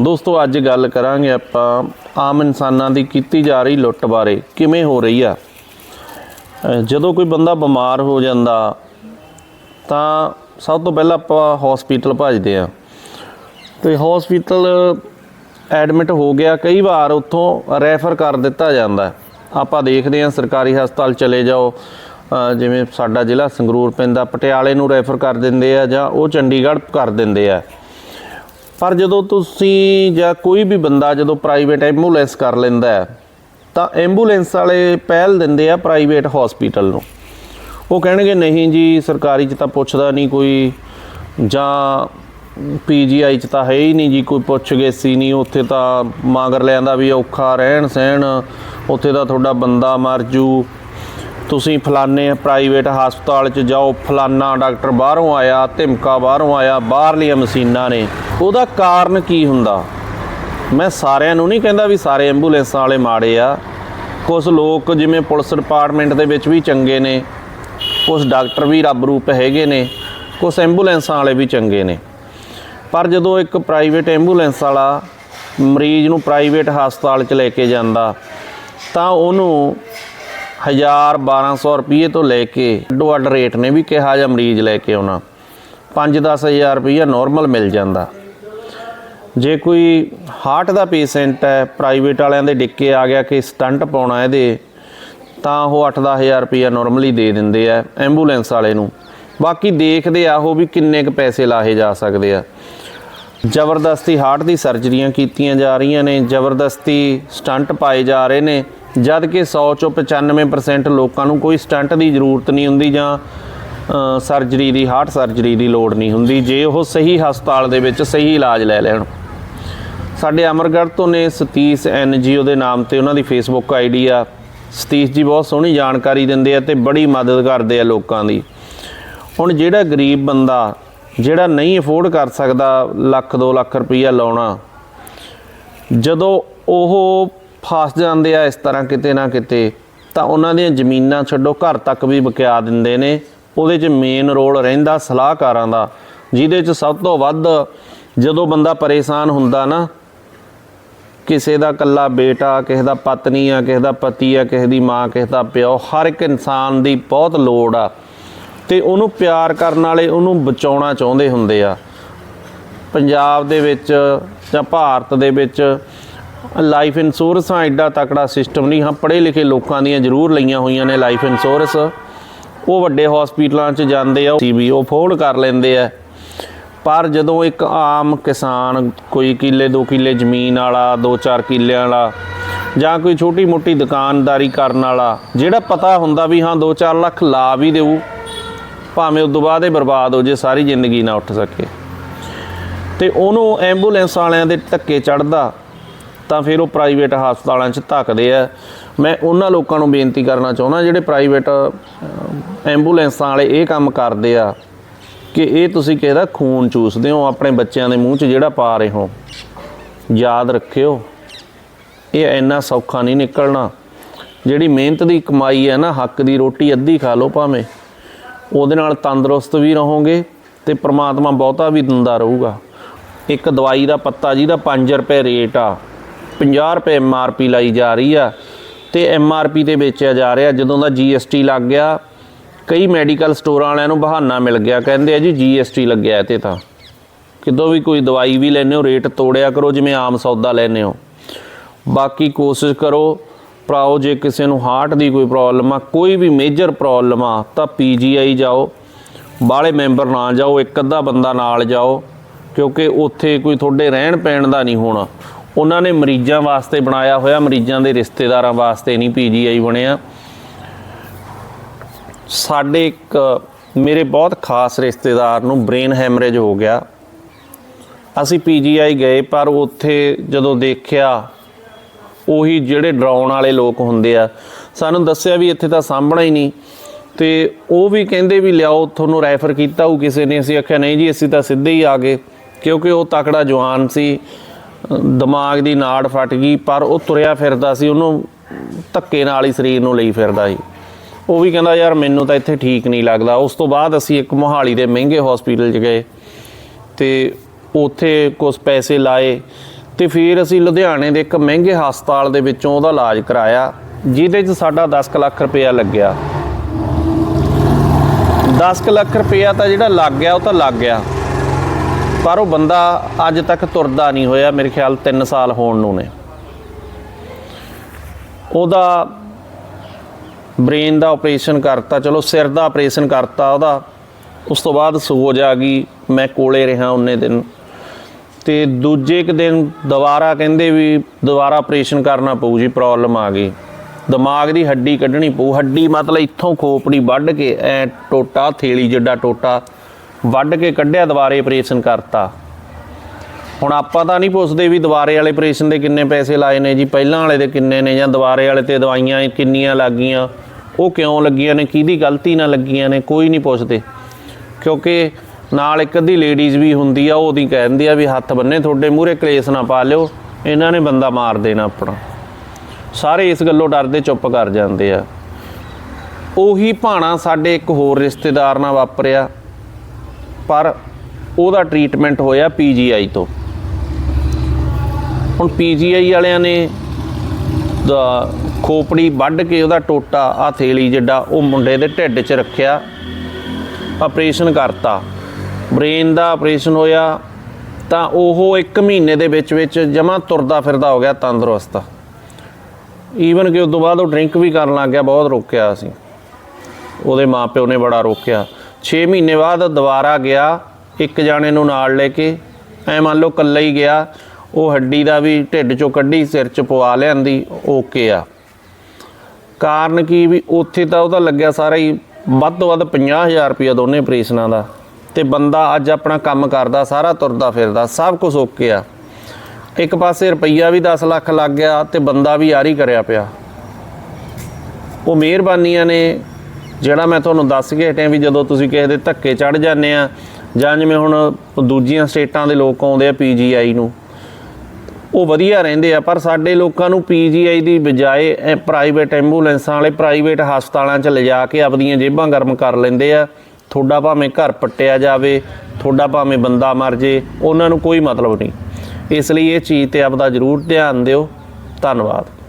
ਦੋਸਤੋ, ਅੱਜ ਗੱਲ ਕਰਾਂਗੇ ਆਪਾਂ ਆਮ ਇਨਸਾਨਾਂ ਦੀ ਕੀਤੀ ਜਾ ਰਹੀ ਲੁੱਟ ਬਾਰੇ, ਕਿਵੇਂ ਹੋ ਰਹੀ ਆ? ਜਦੋਂ ਕੋਈ ਬੰਦਾ ਬਿਮਾਰ ਹੋ ਜਾਂਦਾ, ਤਾਂ ਸਭ ਤੋਂ ਪਹਿਲਾਂ ਆਪਾਂ ਹਸਪੀਟਲ ਭੱਜਦੇ ਆ ਤੇ ਹਸਪੀਟਲ ਐਡਮਿਟ ਹੋ ਗਿਆ, ਕਈ ਵਾਰ ਉੱਥੋਂ ਰੈਫਰ ਕਰ ਦਿੱਤਾ ਜਾਂਦਾ। ਆਪਾਂ ਦੇਖਦੇ ਹਾਂ, ਸਰਕਾਰੀ ਹਸਪਤਾਲ ਚਲੇ ਜਾਓ ਜਿਵੇਂ ਸਾਡਾ ਜ਼ਿਲ੍ਹਾ ਸੰਗਰੂਰ ਪੈਂਦਾ, ਪਟਿਆਲੇ ਨੂੰ ਰੈਫਰ ਕਰ ਦਿੰਦੇ ਆ ਜਾਂ ਉਹ ਚੰਡੀਗੜ੍ਹ ਕਰ ਦਿੰਦੇ ਆ। ਪਰ ਜਦੋਂ ਤੁਸੀਂ ਜਾਂ ਕੋਈ ਵੀ ਬੰਦਾ ਜਦੋਂ ਪ੍ਰਾਈਵੇਟ ਐਂਬੂਲੈਂਸ ਕਰ ਲੈਂਦਾ ਹੈ, ਤਾਂ ਐਂਬੂਲੈਂਸ ਵਾਲੇ ਪਹਿਲ ਦਿੰਦੇ ਆ ਪ੍ਰਾਈਵੇਟ ਹਸਪੀਟਲ ਨੂੰ। ਉਹ ਕਹਿਣਗੇ ਨਹੀਂ ਜੀ ਸਰਕਾਰੀ 'ਚ ਤਾਂ ਪੁੱਛਦਾ ਨਹੀਂ ਕੋਈ ਜਾਂ ਪੀਜੀਆਈ 'ਚ ਤਾਂ ਹੈ ਹੀ ਨਹੀਂ ਜੀ ਕੋਈ ਪੁੱਛ ਗਏ ਸੀ ਨਹੀਂ। ਉੱਥੇ ਤਾਂ ਮਾਂਗਰ ਲਿਆਂਦਾ ਵੀ ਔਖਾ ਰਹਿਣ ਸਹਿਣ ਉੱਥੇ ਤਾਂ ਤੁਹਾਡਾ ਬੰਦਾ ਮਰ ਜੂ। ਤੁਸੀਂ ਫਲਾਣੇ ਪ੍ਰਾਈਵੇਟ ਹਸਪਤਾਲ 'ਚ ਜਾਓ ਫਲਾਨਾ ਡਾਕਟਰ ਬਾਹਰੋਂ ਆਇਆ ਧਿਮਕਾ ਬਾਹਰੋਂ ਆਇਆ ਬਾਹਰਲੀਆਂ ਮਸ਼ੀਨਾਂ ਨੇ। ਉਹਦਾ ਕਾਰਨ ਕੀ ਹੁੰਦਾ? ਮੈਂ ਸਾਰਿਆਂ ਨੂੰ ਨਹੀਂ ਕਹਿੰਦਾ ਵੀ ਸਾਰੇ ਐਂਬੂਲੈਂਸਾਂ ਵਾਲੇ ਮਾੜੇ ਆ। ਕੁਝ ਲੋਕ ਜਿਵੇਂ ਪੁਲਿਸ ਡਿਪਾਰਟਮੈਂਟ ਦੇ ਵਿੱਚ ਵੀ ਚੰਗੇ ਨੇ ਕੁਝ ਡਾਕਟਰ ਵੀ ਰੱਬ ਰੂਪ ਹੈਗੇ ਨੇ ਕੁਝ ਐਂਬੂਲੈਂਸਾਂ ਵਾਲੇ ਵੀ ਚੰਗੇ ਨੇ। ਪਰ ਜਦੋਂ ਇੱਕ ਪ੍ਰਾਈਵੇਟ ਐਂਬੂਲੈਂਸ ਵਾਲਾ ਮਰੀਜ਼ ਨੂੰ ਪ੍ਰਾਈਵੇਟ ਹਸਪਤਾਲ 'ਚ ਲੈ ਕੇ ਜਾਂਦਾ, ਤਾਂ ਉਹਨੂੰ 1000 1200 ਰੁਪਏ ਤੋਂ ਲੈ ਕੇ ਅੱਡੋ ਅੱਡ ਰੇਟ ਨੇ ਵੀ ਕਿਹਾ ਜਾਂ ਮਰੀਜ਼ ਲੈ ਕੇ ਆਉਣਾ। 5-10000 ਰੁਪਏ ਨਾਰਮਲ ਮਿਲ ਜਾਂਦਾ। ਜੇ ਕੋਈ ਹਾਰਟ ਦਾ ਪੇਸ਼ੈਂਟ ਹੈ ਪ੍ਰਾਈਵੇਟ ਵਾਲਿਆਂ ਦੇ ਡਿੱਕੇ ਆ ਗਿਆ ਕਿ ਸਟੰਟ ਪਾਉਣਾ ਇਹਦੇ, ਤਾਂ ਉਹ 8-10000 ਰੁਪਏ ਨਾਰਮਲੀ ਦੇ ਦਿੰਦੇ ਆ ਐਂਬੂਲੈਂਸ ਵਾਲੇ ਨੂੰ। ਬਾਕੀ ਦੇਖਦੇ ਆ ਉਹ ਵੀ ਕਿੰਨੇ ਕੁ ਪੈਸੇ ਲਾਹੇ ਜਾ ਸਕਦੇ ਆ। ਜ਼ਬਰਦਸਤੀ ਹਾਰਟ ਦੀ ਸਰਜਰੀਆਂ ਕੀਤੀਆਂ ਜਾ ਰਹੀਆਂ ਨੇ, ਜ਼ਬਰਦਸਤੀ ਸਟੰਟ ਪਾਏ ਜਾ ਰਹੇ ਨੇ, ਜਦ ਕਿ 100 ਚੋਂ 95% ਲੋਕਾਂ ਨੂੰ ਕੋਈ ਸਟੰਟ ਦੀ ਜ਼ਰੂਰਤ ਨਹੀਂ ਹੁੰਦੀ ਜਾਂ ਸਰਜਰੀ ਦੀ ਹਾਰਟ ਸਰਜਰੀ ਦੀ ਲੋੜ ਨਹੀਂ ਹੁੰਦੀ। ਜੇ ਉਹ ਸਹੀ ਹਸਪਤਾਲ ਦੇ ਵਿੱਚ ਸਹੀ ਇਲਾਜ ਲੈ ਲੈਣ। ਸਾਡੇ ਅਮਰਗੜ੍ਹ ਤੋਂ ਨੇ ਸਤੀਸ਼ ਐਨਜੀਓ ਦੇ ਨਾਮ ਤੇ ਉਹਨਾਂ ਦੀ ਫੇਸਬੁੱਕ ਆਈਡੀ ਆ। ਸਤੀਸ਼ ਜੀ ਬਹੁਤ ਸੋਹਣੀ ਜਾਣਕਾਰੀ ਦਿੰਦੇ ਆ ਤੇ ਬੜੀ ਮਦਦ ਕਰਦੇ ਆ ਲੋਕਾਂ ਦੀ। ਹੁਣ ਜਿਹੜਾ ਗਰੀਬ ਬੰਦਾ ਜਿਹੜਾ ਨਹੀਂ ਅਫੋਰਡ ਕਰ ਸਕਦਾ ਲੱਖ 2 ਲੱਖ ਰੁਪਈਆ ਲਾਉਣਾ, ਜਦੋਂ ਉਹ ਫਸ ਜਾਂਦੇ ਆ ਇਸ ਤਰ੍ਹਾਂ ਕਿਤੇ ਨਾ ਕਿਤੇ, ਤਾਂ ਉਹਨਾਂ ਦੀਆਂ ਜ਼ਮੀਨਾਂ ਛੱਡੋ, ਘਰ ਤੱਕ ਵੀ ਬਕਿਆ ਦਿੰਦੇ ਨੇ। ਉਹਦੇ 'ਚ ਮੇਨ ਰੋਲ ਰਹਿੰਦਾ ਸਲਾਹਕਾਰਾਂ ਦਾ, ਜਿਹਦੇ 'ਚ ਸਭ ਤੋਂ ਵੱਧ ਜਦੋਂ ਬੰਦਾ ਪਰੇਸ਼ਾਨ ਹੁੰਦਾ ਨਾ, ਕਿਸੇ ਦਾ ਕੱਲਾ ਬੇਟਾ, ਕਿਸੇ ਦਾ ਪਤਨੀ ਆ, ਕਿਸੇ ਦਾ ਪਤੀ ਆ, ਕਿਸੇ ਦੀ ਮਾਂ, ਕਿਸੇ ਦਾ ਪਿਓ, ਹਰ ਇੱਕ ਇਨਸਾਨ ਦੀ ਬਹੁਤ ਲੋੜ ਆ। ਤੇ ਉਹਨੂੰ ਪਿਆਰ ਕਰਨ ਵਾਲੇ ਉਹਨੂੰ ਬਚਾਉਣਾ ਚਾਹੁੰਦੇ ਹੁੰਦੇ ਆ। ਪੰਜਾਬ ਦੇ ਵਿੱਚ ਜਾਂ ਭਾਰਤ ਦੇ ਵਿੱਚ ਲਾਈਫ ਇੰਸ਼ੋਰੈਂਸ ਆ ਐਡਾ ਤਕੜਾ ਸਿਸਟਮ ਨਹੀਂ, ਹਾਂ, ਪੜ੍ਹੇ ਲਿਖੇ ਲੋਕਾਂ ਦੀਆਂ ਜ਼ਰੂਰ ਲਈਆਂ ਹੋਈਆਂ ਨੇ ਲਾਈਫ ਇੰਸ਼ੋਰੈਂਸ ਉਹ ਵੱਡੇ ਹਸਪੀਟਲਾਂ 'ਚ ਜਾਂਦੇ ਆ, ਉਹ ਵੀ ਉਹ ਫੋਲਡ ਕਰ ਲੈਂਦੇ ਆ। ਪਰ ਜਦੋਂ ਇੱਕ ਆਮ ਕਿਸਾਨ ਕੋਈ ਕਿੱਲੇ 2 ਕਿੱਲੇ ਜ਼ਮੀਨ ਵਾਲਾ 2-4 ਕਿੱਲਿਆਂ ਵਾਲਾ ਜਾਂ ਕੋਈ ਛੋਟੀ ਮੋਟੀ ਦੁਕਾਨਦਾਰੀ ਕਰਨ ਵਾਲਾ, ਜਿਹੜਾ ਪਤਾ ਹੁੰਦਾ ਵੀ ਹਾਂ 2-4 ਲੱਖ ਲਾ ਵੀ ਦੇਊ, ਭਾਵੇਂ ਉਸ ਤੋਂ ਬਾਅਦ ਇਹ ਬਰਬਾਦ ਹੋ ਜੇ, ਸਾਰੀ ਜ਼ਿੰਦਗੀ ਨਾ ਉੱਠ ਸਕੇ। ਤੇ ਉਹਨੂੰ ਐਂਬੂਲੈਂਸ ਵਾਲਿਆਂ ਦੇ ਧੱਕੇ ਚੜਦਾ ਤਾਂ ਫਿਰ ਉਹ ਪ੍ਰਾਈਵੇਟ ਹਸਪਤਾਲਾਂ 'ਚ ਧੱਕਦੇ ਆ। ਮੈਂ ਉਹਨਾਂ ਲੋਕਾਂ ਨੂੰ ਬੇਨਤੀ ਕਰਨਾ ਚਾਹੁੰਦਾ, ਜਿਹੜੇ ਪ੍ਰਾਈਵੇਟ ਐਂਬੂਲੈਂਸਾਂ ਵਾਲੇ ਇਹ ਕੰਮ ਕਰਦੇ ਆ ਕਿ ਇਹ ਤੁਸੀਂ ਕਿਸੇ ਦਾ ਖੂਨ ਚੂਸਦੇ ਹੋ, ਆਪਣੇ ਬੱਚਿਆਂ ਦੇ ਮੂੰਹ 'ਚ ਜਿਹੜਾ ਪਾ ਰਹੇ ਹੋ। ਯਾਦ ਰੱਖਿਓ, ਇਹ ਇੰਨਾ ਸੌਖਾ ਨਹੀਂ ਨਿਕਲਣਾ। ਜਿਹੜੀ ਮਿਹਨਤ ਦੀ ਕਮਾਈ ਹੈ ਨਾ, ਹੱਕ ਦੀ ਰੋਟੀ ਅੱਧੀ ਖਾ ਲਓ ਭਾਵੇਂ। ਉਹਦੇ ਨਾਲ ਤੰਦਰੁਸਤ ਵੀ ਰਹੋਗੇ ਤੇ ਪ੍ਰਮਾਤਮਾ ਬਹੁਤਾ ਵੀ ਦਿੰਦਾ ਰਹੂਗਾ। ਇੱਕ ਦਵਾਈ ਦਾ ਪੱਤਾ ਜਿਹਦਾ 5 ਰੁਪਏ ਰੇਟ ਆ 50 ਰੁਪਏ ਐਮਆਰਪੀ ਲਾਈ ਜਾ ਰਹੀ ਆ ਤੇ ਐਮਆਰਪੀ ਤੇ ਵੇਚਿਆ ਜਾ ਰਿਹਾ। ਜਦੋਂ ਦਾ ਜੀਐਸਟੀ ਲੱਗ ਗਿਆ, ਕਈ ਮੈਡੀਕਲ ਸਟੋਰਾਂ ਵਾਲਿਆਂ ਨੂੰ ਬਹਾਨਾ ਮਿਲ ਗਿਆ। ਕਹਿੰਦੇ ਆ ਜੀ ਜੀਐਸਟੀ ਲੱਗਿਆ ਇਹ ਤੇ। ਤਾਂ ਕਿਦੋਂ ਵੀ ਕੋਈ ਦਵਾਈ ਵੀ ਲੈਨੇ ਹੋ, ਰੇਟ ਤੋੜਿਆ ਕਰੋ, ਜਿਵੇਂ ਆਮ ਸੌਦਾ ਲੈਨੇ ਹੋ। ਬਾਕੀ ਕੋਸ਼ਿਸ਼ ਕਰੋ, ਭਰਾਓ, ਜੇ ਕਿਸੇ ਨੂੰ ਹਾਰਟ ਦੀ ਕੋਈ ਪ੍ਰੋਬਲਮ ਆ, ਕੋਈ ਵੀ ਮੇਜਰ ਪ੍ਰੋਬਲਮ ਆ, ਤਾਂ ਪੀਜੀਆਈ ਜਾਓ। ਬਾਹਲੇ ਮੈਂਬਰ ਨਾ ਜਾਓ, ਇੱਕ ਅੱਧਾ ਬੰਦਾ ਨਾਲ ਜਾਓ, ਕਿਉਂਕਿ ਉੱਥੇ ਕੋਈ ਤੁਹਾਡੇ ਰਹਿਣ ਪੈਣ ਦਾ ਨਹੀਂ ਹੋਣਾ। ਉਹਨਾਂ ਨੇ ਮਰੀਜ਼ਾਂ ਵਾਸਤੇ ਬਣਾਇਆ ਹੋਇਆ, ਮਰੀਜ਼ਾਂ ਦੇ ਰਿਸ਼ਤੇਦਾਰਾਂ ਵਾਸਤੇ ਨਹੀਂ ਪੀਜੀਆਈ ਬਣਿਆ ਸਾਡੇ ਇੱਕ, ਮੇਰੇ ਬਹੁਤ ਖਾਸ ਰਿਸ਼ਤੇਦਾਰ ਨੂੰ ਬ੍ਰੇਨ ਹੈਮਰੇਜ ਹੋ ਗਿਆ। ਅਸੀਂ ਪੀਜੀਆਈ ਗਏ, ਪਰ ਉੱਥੇ ਜਦੋਂ ਦੇਖਿਆ, ਉਹੀ ਜਿਹੜੇ ਡਰਾਉਣ ਵਾਲੇ ਲੋਕ ਹੁੰਦੇ ਆ, ਸਾਨੂੰ ਦੱਸਿਆ ਵੀ ਇੱਥੇ ਤਾਂ ਸਾਂਭਣਾ ਹੀ ਨਹੀਂ। ਤੇ ਉਹ ਵੀ ਕਹਿੰਦੇ ਵੀ ਲਿਆਓ, ਤੁਹਾਨੂੰ ਰੈਫਰ ਕੀਤਾ ਉਹ ਕਿਸੇ ਨੇ, ਅਸੀਂ ਆਖਿਆ, ਨਹੀਂ ਜੀ, ਅਸੀਂ ਤਾਂ ਸਿੱਧੇ ਹੀ ਆ ਗਏ, ਕਿਉਂਕਿ ਉਹ ਤਕੜਾ ਜਵਾਨ ਸੀ। ਦਿਮਾਗ ਦੀ ਨਾੜ ਫਟ ਗਈ, ਪਰ ਉਹ ਤੁਰਿਆ ਫਿਰਦਾ ਸੀ, ਉਹਨੂੰ ਧੱਕੇ ਨਾਲ ਹੀ ਸਰੀਰ ਨੂੰ ਲਈ ਫਿਰਦਾ ਸੀ। ਉਹ ਵੀ ਕਹਿੰਦਾ, ਯਾਰ, ਮੈਨੂੰ ਤਾਂ ਇੱਥੇ ਠੀਕ ਨਹੀਂ ਲੱਗਦਾ। ਉਸ ਤੋਂ ਬਾਅਦ ਅਸੀਂ ਇੱਕ ਮੋਹਾਲੀ ਦੇ ਮਹਿੰਗੇ ਹਸਪੀਟਲ 'ਚ ਗਏ ਤੇ ਉੱਥੇ ਕੁਝ ਪੈਸੇ ਲਾਏ ਤੇ ਫਿਰ ਅਸੀਂ ਲੁਧਿਆਣੇ ਦੇ ਇੱਕ ਮਹਿੰਗੇ ਹਸਪਤਾਲ ਦੇ ਵਿੱਚੋਂ ਉਹਦਾ ਇਲਾਜ ਕਰਾਇਆ, ਜਿਹਦੇ 'ਚ ਸਾਡਾ 10 ਕੁ ਲੱਖ ਰੁਪਇਆ ਲੱਗਿਆ। 10 ਕੁ ਲੱਖ ਰੁਪਇਆ ਤਾਂ ਜਿਹੜਾ ਲੱਗ ਗਿਆ, ਉਹ ਤਾਂ ਲੱਗ ਗਿਆ। ਪਰ ਉਹ ਬੰਦਾ ਅੱਜ ਤੱਕ ਤੁਰਦਾ ਨਹੀਂ ਹੋਇਆ, ਮੇਰੇ ਖਿਆਲ 3 ਸਾਲ ਹੋਣ ਨੂੰ ਨੇ। ਉਹਦਾ ਬ੍ਰੇਨ ਦਾ ਆਪਰੇਸ਼ਨ ਕਰਤਾ, ਚਲੋ ਸਿਰ ਦਾ ਆਪਰੇਸ਼ਨ ਕਰਤਾ ਉਹਦਾ, ਉਸ ਤੋਂ ਬਾਅਦ ਸੋਜ ਆ ਗਈ, ਮੈਂ ਕੋਲੇ ਰਿਹਾ ਉਹਨੇ ਦਿਨ। ਤੇ ਦੂਜੇ ਇੱਕ ਦਿਨ ਦੁਬਾਰਾ ਕਹਿੰਦੇ ਵੀ ਦੁਬਾਰਾ ਆਪਰੇਸ਼ਨ ਕਰਨਾ ਪਊ ਜੀ, ਪ੍ਰੋਬਲਮ ਆ ਗਈ। ਦਿਮਾਗ ਦੀ ਹੱਡੀ ਕੱਢਣੀ ਪਊ, ਹੱਡੀ ਮਤਲਬ ਇੱਥੋਂ ਖੋਪੜੀ ਵੱਢ ਕੇ ਐ ਟੋਟਾ, ਥੇਲੀ ਜਿੱਡਾ ਟੋਟਾ। ਵੱਢ ਕੇ ਕੱਢਿਆ ਦੁਬਾਰੇ ਆਪਰੇਸ਼ਨ ਕਰਤਾ। ਹੁਣ ਆਪਾਂ ਤਾਂ ਨਹੀਂ ਪੁੱਛਦੇ ਵੀ ਦੁਬਾਰੇ ਵਾਲੇ ਆਪਰੇਸ਼ਨ ਦੇ ਕਿੰਨੇ ਪੈਸੇ ਲਾਏ ਨੇ ਜੀ, ਪਹਿਲਾਂ ਵਾਲੇ ਦੇ ਕਿੰਨੇ ਨੇ ਜਾਂ ਦੁਬਾਰੇ ਵਾਲੇ ਤੇ ਦਵਾਈਆਂ ਕਿੰਨੀਆਂ ਲੱਗੀਆਂ ਉਹ ਕਿਉਂ ਲੱਗੀਆਂ ਨੇ, ਕਿਹਦੀ ਗਲਤੀ ਨਾਲ ਲੱਗੀਆਂ ਨੇ, ਕੋਈ ਨਹੀਂ ਪੁੱਛਦੇ। ਕਿਉਂਕਿ ਨਾਲ ਇੱਕ ਅੱਧੀ ਲੇਡੀਜ਼ ਵੀ ਹੁੰਦੀ ਆ, ਉਹ ਉਹਦੀ ਕਹਿੰਦੀ ਆ ਵੀ ਹੱਥ ਬੰਨੇ ਤੁਹਾਡੇ ਮੂਹਰੇ, ਕਲੇਸ਼ ਨਾ ਪਾ ਲਿਓ, ਇਹਨਾਂ ਨੇ ਬੰਦਾ ਮਾਰ ਦੇਣਾ ਆਪਣਾ। ਸਾਰੇ ਇਸ ਗੱਲੋਂ ਡਰਦੇ ਚੁੱਪ ਕਰ ਜਾਂਦੇ ਆ। ਉਹੀ ਭਾਣਾ ਸਾਡੇ ਇੱਕ ਹੋਰ ਰਿਸ਼ਤੇਦਾਰ ਨਾਲ ਵਾਪਰਿਆ। ਪਰ ਉਹਦਾ ਟ੍ਰੀਟਮੈਂਟ ਹੋਇਆ ਪੀਜੀਆਈ ਤੋਂ। ਹੁਣ ਪੀਜੀਆਈ ਵਾਲਿਆਂ ਨੇ ਦਾ ਖੋਪੜੀ ਵੱਢ ਕੇ ਉਹਦਾ ਟੋਟਾ ਆ ਥੇਲੀ ਜਿੱਡਾ, ਉਹ ਮੁੰਡੇ ਦੇ ਢਿੱਡ 'ਚ ਰੱਖਿਆ ਆਪਰੇਸ਼ਨ ਕਰਤਾ। ਬ੍ਰੇਨ ਦਾ ਆਪਰੇਸ਼ਨ ਹੋਇਆ, ਤਾਂ ਉਹ 1 ਮਹੀਨੇ ਦੇ ਵਿੱਚ ਵਿੱਚ ਜਮਾ ਤੁਰਦਾ ਫਿਰਦਾ ਹੋ ਗਿਆ ਤੰਦਰੁਸਤ। ਈਵਨ ਕਿ ਉਸ ਤੋਂ ਬਾਅਦ ਉਹ ਡਰਿੰਕ ਵੀ ਕਰਨ ਲੱਗ ਗਿਆ, ਬਹੁਤ ਰੋਕਿਆ ਅਸੀਂ। ਉਹਦੇ ਮਾਪਿਓ ਨੇ ਬੜਾ ਰੋਕਿਆ। 6 ਮਹੀਨੇ ਬਾਅਦ ਦੁਬਾਰਾ ਗਿਆ, ਇੱਕ ਜਾਣੇ ਨੂੰ ਨਾਲ ਲੈ ਕੇ। ਐ ਮੰਨ ਲਓ ਕੱਲਾ ਹੀ ਗਿਆ, ਉਹ ਹੱਡੀ ਦਾ ਵੀ ਢਿੱਡ ਚੋਂ ਕੱਢੀ, ਸਿਰ ਚ ਪਵਾ ਲਿਆਂਦੀ ਓਕੇ ਆ। ਕਾਰਨ ਕੀ ਵੀ ਉੱਥੇ ਤਾਂ ਉਹਦਾ ਲੱਗਿਆ ਸਾਰਾ ਹੀ ਵੱਧ ਤੋਂ ਵੱਧ 50000 ਰੁਪਇਆ ਦੋਨੇ ਆਪਰੇਸ਼ਨਾਂ ਦਾ। ਤੇ ਬੰਦਾ ਅੱਜ ਆਪਣਾ ਕੰਮ ਕਰਦਾ, ਸਾਰਾ ਤੁਰਦਾ ਫਿਰਦਾ, ਸਭ ਕੁਝ ਓਕੇ ਆ। ਇੱਕ ਪਾਸੇ ਰੁਪਈਆ ਵੀ 10 ਲੱਖ ਲੱਗ ਗਿਆ ਤੇ ਬੰਦਾ ਵੀ ਯਾਰੀ ਕਰਿਆ ਪਿਆ। ਉਹ ਮਿਹਰਬਾਨੀਆਂ ਨੇ ਜਿਹੜਾ ਮੈਂ ਤੁਹਾਨੂੰ ਦੱਸ ਕੇ ਹਟਿਆ ਵੀ ਜਦੋਂ ਤੁਸੀਂ ਕਿਸੇ ਦੇ ਧੱਕੇ ਚੜ ਜਾਂਦੇ ਆ, ਜਾਂ ਜਿਵੇਂ ਹੁਣ ਦੂਜੀਆਂ ਸਟੇਟਾਂ ਦੇ ਲੋਕ ਆਉਂਦੇ ਆ ਪੀਜੀਆਈ ਨੂੰ, ਉਹ ਵਧੀਆ ਰਹਿੰਦੇ ਆ, ਪਰ ਸਾਡੇ ਲੋਕਾਂ ਨੂੰ ਪੀਜੀਆਈ ਦੀ ਬਜਾਏ ਪ੍ਰਾਈਵੇਟ ਐਂਬੂਲੈਂਸਾਂ ਵਾਲੇ ਪ੍ਰਾਈਵੇਟ ਹਸਪਤਾਲਾਂ 'ਚ ਲਿਜਾ ਕੇ ਆਪਦੀਆਂ ਜੇਬਾਂ ਗਰਮ ਕਰ ਲੈਂਦੇ ਆ। ਤੁਹਾਡਾ ਭਾਵੇਂ ਘਰ ਪੱਟਿਆ ਜਾਵੇ, ਤੁਹਾਡਾ ਭਾਵੇਂ ਬੰਦਾ ਮਰ ਜੇ, ਉਹਨਾਂ ਨੂੰ ਕੋਈ ਮਤਲਬ ਨਹੀਂ। ਇਸ ਲਈ ਇਹ ਚੀਜ਼ ਤੇ ਆਪਦਾ ਜ਼ਰੂਰ ਧਿਆਨ ਦਿਓ। ਧੰਨਵਾਦ।